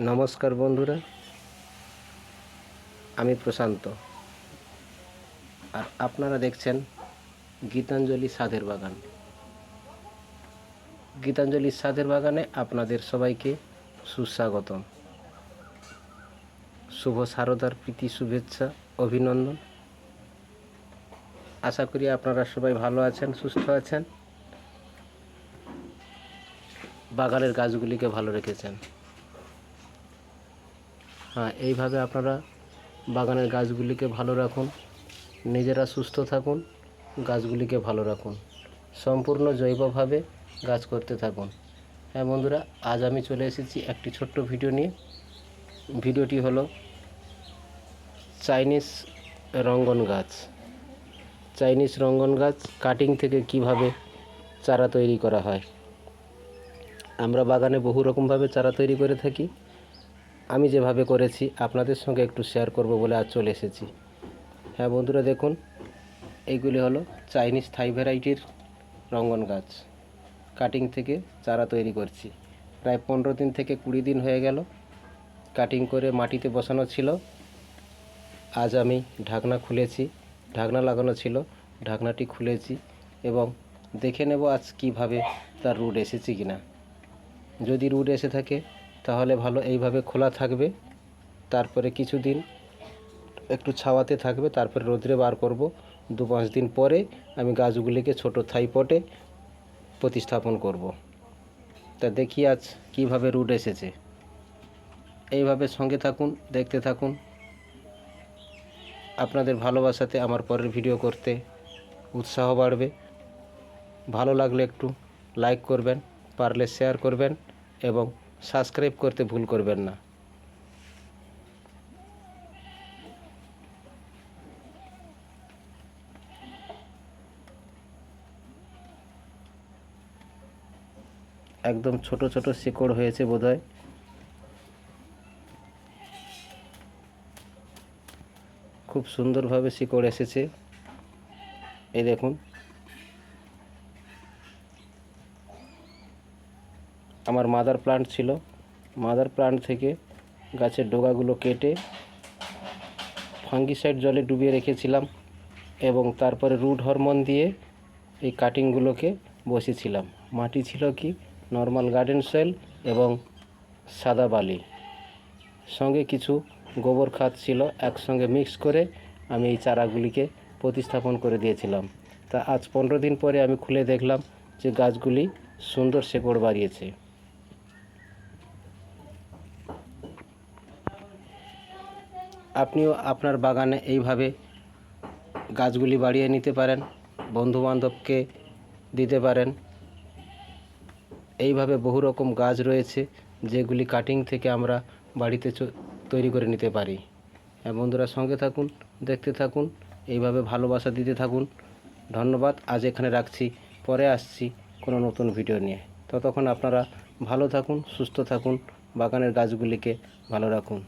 নমস্কার বন্ধুরা, আমি প্রশান্ত। আর আপনারা দেখছেন গীতাঞ্জলি সাধের বাগান। গীতাঞ্জলি সাধের বাগানে আপনাদের সবাইকে সুস্বাগতম। শুভ শারদার প্রীতি, শুভেচ্ছা, অভিনন্দন। আশা করি আপনারা সবাই ভালো আছেন, সুস্থ আছেন। বাগানের গাছগুলিকে ভালো রেখেছেন। হ্যাঁ এইভাবে আপনারা বাগানের গাছগুলিকে ভালো রাখুন, নিজেরা সুস্থ থাকুন, গাছগুলিকে ভালো রাখুন, সম্পূর্ণ জৈবভাবে গাছ করতে থাকুন। হ্যাঁ বন্ধুরা, আজ আমি চলে এসেছি একটি ছোট্ট ভিডিও নিয়ে। ভিডিওটি হলো চাইনিজ রঙ্গন গাছ। চাইনিজ রঙ্গন গাছ কাটিং থেকে কীভাবে চারা তৈরি করা হয়। আমরা বাগানে বহু রকমভাবে চারা তৈরি করে থাকি। আমি যেভাবে করেছি, আপনাদের সঙ্গে একটু শেয়ার করব বলে আজ চলে এসেছি। হ্যাঁ বন্ধুরা, দেখুন, এইগুলি হলো চাইনিজ থাই ভ্যারাইটির রঙ্গন গাছ। কাটিং থেকে চারা তৈরি করছি। প্রায় পনেরো দিন থেকে কুড়ি দিন হয়ে গেল। কাটিং করে মাটিতে বসানো ছিল। আজ আমি ঢাকনা খুলেছি। ঢাকনা লাগানো ছিল। ঢাকনাটি খুলেছি এবং দেখে নেব আজ কীভাবে তার রুট এসেছে কিনা। যদি রুট এসে থাকে তাহলে ভালো, এইভাবে খোলা থাকবে। তারপরে কিছুদিন একটু ছাওয়াতে থাকবে, তারপরে রোদ্রে বার করব। দু পাঁচ দিন পরে আমি গাছগুলিকে ছোট থাই পটে প্রতিস্থাপন করব। তা দেখি আজ কীভাবে রুট এসেছে। এইভাবে সঙ্গে থাকুন, দেখতে থাকুন। আপনাদের ভালোবাসাতে আমার পরের ভিডিও করতে উৎসাহ বাড়বে। ভালো লাগলে একটু লাইক করবেন, পারলে শেয়ার করবেন এবং সাবস্ক্রাইব করতে ভুল করবেন না। একদম ছোট ছোট শিকড় হয়েছে বোধহয়। খুব সুন্দরভাবে শিকড় এসেছে। এই দেখুন। আমার মাদার প্লান্ট ছিল। মাদার প্লান্ট থেকে গাছের ডোগাগুলো কেটে ফাঙ্গিসাইড জলে ডুবিয়ে রেখেছিলাম এবং তারপরে রুট হরমোন দিয়ে এই কাটিংগুলোকে বসেছিলাম। মাটি ছিল কি? নর্মাল গার্ডেন সয়েল এবং সাদা বালি। সঙ্গে কিছু গোবর খাত ছিল, একসঙ্গে মিক্স করে আমি এই চারাগুলিকে প্রতিস্থাপন করে দিয়েছিলাম। তা আজ পনেরো দিন পরে আমি খুলে দেখলাম যে গাছগুলি সুন্দর শেকড় বাড়িয়েছে। আপনিও আপনার বাগানে এইভাবে গাছগুলি বাড়িয়ে নিতে পারেন, বন্ধুবান্ধবকে দিতে পারেন। এইভাবে বহু রকম গাছ রয়েছে, যেগুলি কাটিং থেকে আমরা বাড়িতে তৈরি করে নিতে পারি। হ্যাঁ বন্ধুরা, সঙ্গে থাকুন, দেখতে থাকুন, এইভাবে ভালোবাসা দিতে থাকুন। ধন্যবাদ, আজ এখানে রাখছি, পরে আসছি কোনো নতুন ভিডিও নিয়ে। ততক্ষণ আপনারা ভালো থাকুন, সুস্থ থাকুন, বাগানের গাছগুলিকে ভালো রাখুন।